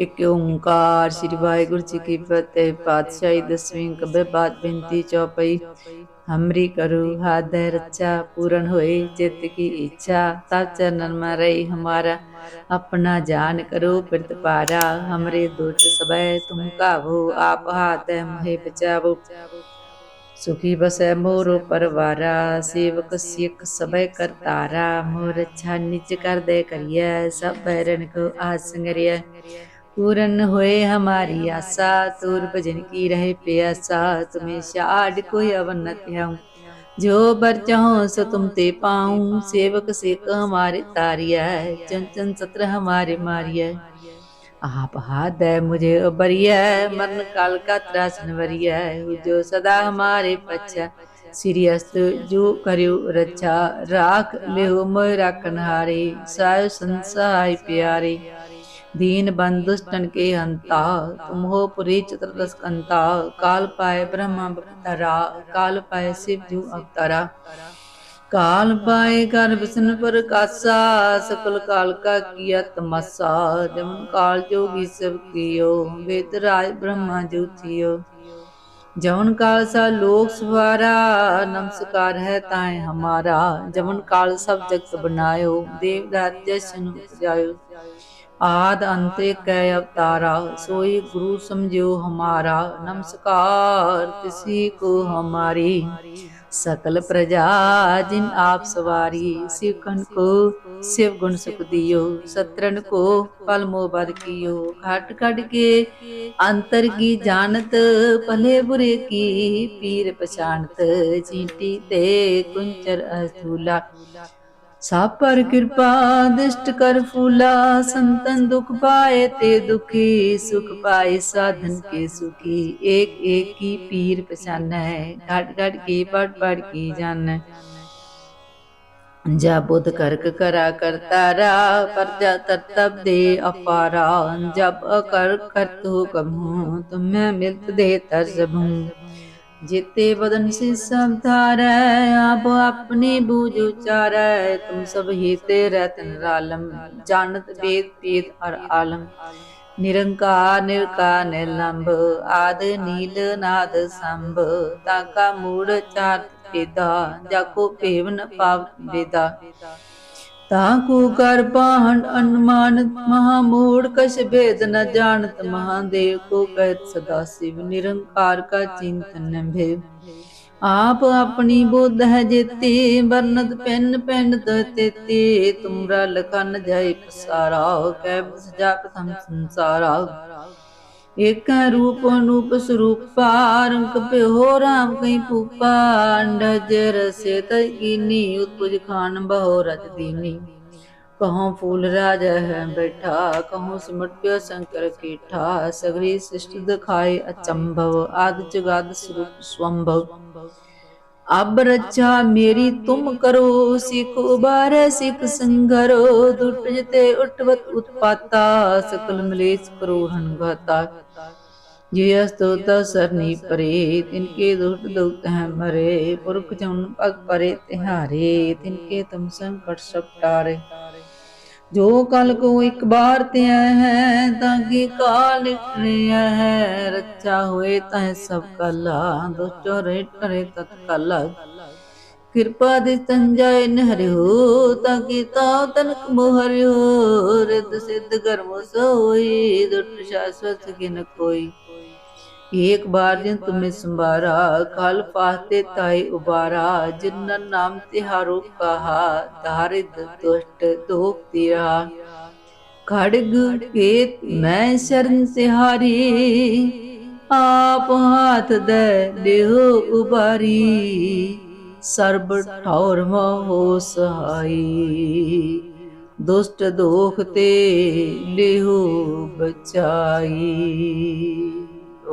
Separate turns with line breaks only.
ਇੱਕ ਓੰਕਾਰ ਸ੍ਰੀ ਵਾਹਿਗੁਰੂ ਜੀ ਕੀ ਫਤਿਹ ਪਾਤਸ਼ਾਹੀ ਦਸਵੀਂ ਕਬੇ ਬਾਤ ਬੇਨਤੀ ਚੌਪਈ ਹਮਰੀ ਕਰੋ ਹਾਦੈ ਰਚਾ ਪੂਰਨ ਹੋਏ ਚਿਤ ਕੀ ਇੱਛਾ ਤਬ ਚਰਨ ਰਹੀ ਹਮਾਰਾ ਆਪਣਾ ਜਾਨ ਕਰੋ ਪਿਰਤ ਪਾਰਾ ਹਮਰੇ ਦੁੱਖ ਸਬੈ ਤੁਮ ਕਾਵੋ ਆਪ ਹਾਦੈ ਮਹਿ ਬਚਾਵੋ ਸੁਖੀ ਬਸੈ ਮੋਰੋ ਪਰਵਾਰਾ ਸੇਵਕ ਸਿੱਖ ਸਬੈ ਕਰਤਾਰਾ ਮੋਰ ਅੱਛਾ ਨਿਜ ਕਰਦੇ ਕਰੀਐ ਸਭ ਰਣ ਕੋ ਆਸੰਗਰੀਐ संगरिय पूरन होए हमारी आशा तुर भजन की रहे प्यासा तुम्हें शाड कोई अवन न त्याऊं जो बर चाहो सो तुम ते पाऊं सेवक सेक हमारे तारिया चन चन सत्र हमारे मारिया आप हाथ दे मुझे उबरिया मरण काल का त्रासन वरिया जो सदा हमारे पच्छा श्री अस्त जो करियो रक्षा राख लेहो मोह राखन हारे साय संसाय प्यारे दीन बंधुष्टन के हंता तुम हो पुरी चतुर्दश कंता काल पाए ब्रह्मा अवतारा काल पाए शिव जू अवतारा काल पाए कर विष्णु पर कासा सकल काल का किया तमसा जमन काल जोगी सब कियो वेद राज ब्रह्मा जो थियो जवन काल सा लोक सवारा नमस्कार है ताए हमारा जवन काल सब जगत बनायो देवदात जैसन उपजायो आद अंते कै अवतारा सोई गुरु समझो हमारा नमस्कार किसी को हमारी सकल प्रजा जिन आप सवारी शिव कन को शिव गुण सुख दियो सत्रन को पल मोबद कियो घट घट के अंतर की जानत भले बुरे की पीर पछानत चींटी ते कुंचर अस्थूला ਸਭ ਪਰ ਕਿਰਪਾ, ਦਿਸ਼ਟ ਕਰ ਫੂਲਾ, ਸੰਤਨ ਦੁਖ ਪਾਏ ਤੇ ਦੁਖੀ ਸੁਖ ਪਾਏ, ਸਾਧਨ ਕੇ ਸੁਖੀ, ਏਕ ਏਕ ਕੀ ਪੀਰ ਪਛਾਨੈ ਘਟ ਘਟ ਕੀ ਪੜ ਪੜ ਕੀ ਜਾਣੈ ਜਾ ਬੁੱਧ ਕਰਕ ਕਰਾ ਕਰਤਾਰਾ ਪਰਜਾ ਤਰਤਬ ਦੇ ਅਪਾਰਾ, ਜਬ ਅਕਰ ਕਰਤੂ ਕਮੂ ਤੁਮੈ ਮਿਲਤ ਦੇ ਤਰਜਬੂ ਜਿਤੇ ਬਦਨ ਸੇ ਸਭ ਧਾਰੈ, ਆਪ ਆਪਣੇ ਬੂਝ ਉਚਾਰੈ, ਤੁਮ ਸਭ ਹੀਤੇ ਰਤਨ ਰਾਲਮ, ਜਾਣਤ ਵੇਦ ਪੀਤ ਅਰ ਆਲਮ। ਨਿਰੰਕਾਰ, ਨਿਰਕਾਰ ਨਿਲੰਭ ਆਦ ਨੀਲ, ਨਾਦ ਸੰਭ ਤਾਕਾ ਮੂੜ ਚਾਰ ਪੇਦਾ ਜਾ ਕੋ ਭੇਵਨ ਪਾਵ ਤਾਕੂ ਕਰ ਪਾਹਣ ਅਨੁਮਾਨਤ ਮਹਾ ਮੂੜ ਕਛ ਭੇਦ ਨ ਜਾਣਤ ਮਹਾਦੇਵ ਕੋ ਕਹਿਤ ਸਦਾ ਸਿਵ ਨਿਰੰਕਾਰ ਕਾ ਚਿੰਤਨ ਨ ਭੇ ਆਪ ਆਪਣੀ ਬੁੱਧ ਹੈ ਜੇਤੀ ਬਰਨਤ ਪੈਨ ਪੈਨ ਤੇਤੀ, ਤੁਮਰਾ ਲਖਨ ਜੈ ਪਸਾਰਾ ਕੈ ਬਸ ਜਾਪ ਸੰਸਾਰਾ। ਏਕਾ ਰੂਪ ਅਨੂਪ ਸਰੂਪ ਪਾਰੰਕ ਪਿਓ ਰਾਮ ਕਈ ਪੂਪਾ ਨਜਰ ਸੇ ਤਕੀਨੀ ਉਤਪਜ ਖਾਨ ਬਹੁ ਰਤ ਦੀਨੀ। ਕਹਉ ਫੂਲ ਰਾਜ ਹੈ ਬੈਠਾ ਕਹੋ ਸਿਮਟ ਪਿਓ ਸ਼ੰਕਰ ਕੀਠਾ ਸਗਰੀ ਸ੍ਰਿਸ਼ਟ ਦਿਖਾਏ ਅਚੰਭਵ, ਆਦ ਜਗਾਦ ਸਰੂਪ ਸਵੰਭਵ ਅਬ ਰੱਛਾ ਮੇਰੀ ਤੁਮ ਕਰੋ, ਸਿਖ ਉਬਾਰੇ, ਸਿਖ ਸੰਗਰੋ ਦੁਟਜਤੇ ਉਟਵਤ ਉਤਪਾਤਾ, ਸਕਲ ਮਲੇਸ਼ ਕਰੋ ਹਨਗਾਤਾ ਜਿਯ ਸਤੋਤ ਸਰਨੀ ਪਰੇ ਤਿਨਕੇ ਦੁਖ ਦੁਖ ਹੈ ਮਰੇ, ਪੁਰਖ ਜਨ ਪਗ ਪਰੇ ਤਿਹਾਰੇ ਤਿਨਕੇ ਤੁਮ ਸੰਕਟ ਸਭ ਟਾਰੇ ਜੋ ਕਲ ਕੋ ਇੱਕ ਬਾਰ ਤੇ ਹੈ, ਤਾਂ ਕੀ ਕਾਲ ਨਿਕਲਿਆ ਹੈ। ਰੱਛਾ ਹੋਏ ਤਾਂ ਸਭ ਕਲਾ ਦੁਸ਼ਟੋ ਰੇ ਟਰੇ ਤਤ ਕਲ ਕਿਰਪਾ ਦੇ ਸੰਜੈ ਨਹਰਿਓ ਤਾਂ ਕੀ ਤਾ ਤਨਕ ਮੋਹਰਿਓ ਰਿਦ ਸਿੱਧ ਕਰਮ ਸੋਈ, ਦੁਟ ਸ਼ਾਸਵਤ ਕਿਨ ਕੋਈ। एक बार जिन तुम्हें संभारा काल पाते ताई उबारा जिन नाम तिहारो कहा दारिद दुष्ट दोख तिरा खड़ग केत मैं शरण तिहारी आप हाथ दे देहो उबारी ਸਰਬ ਠੌਰ ਮਹੋ ਸਹਾਈ ਦੁਸ਼ਟ ਦੋਖ ਤੇ ਲਿਹੋ ਬਚਾਈ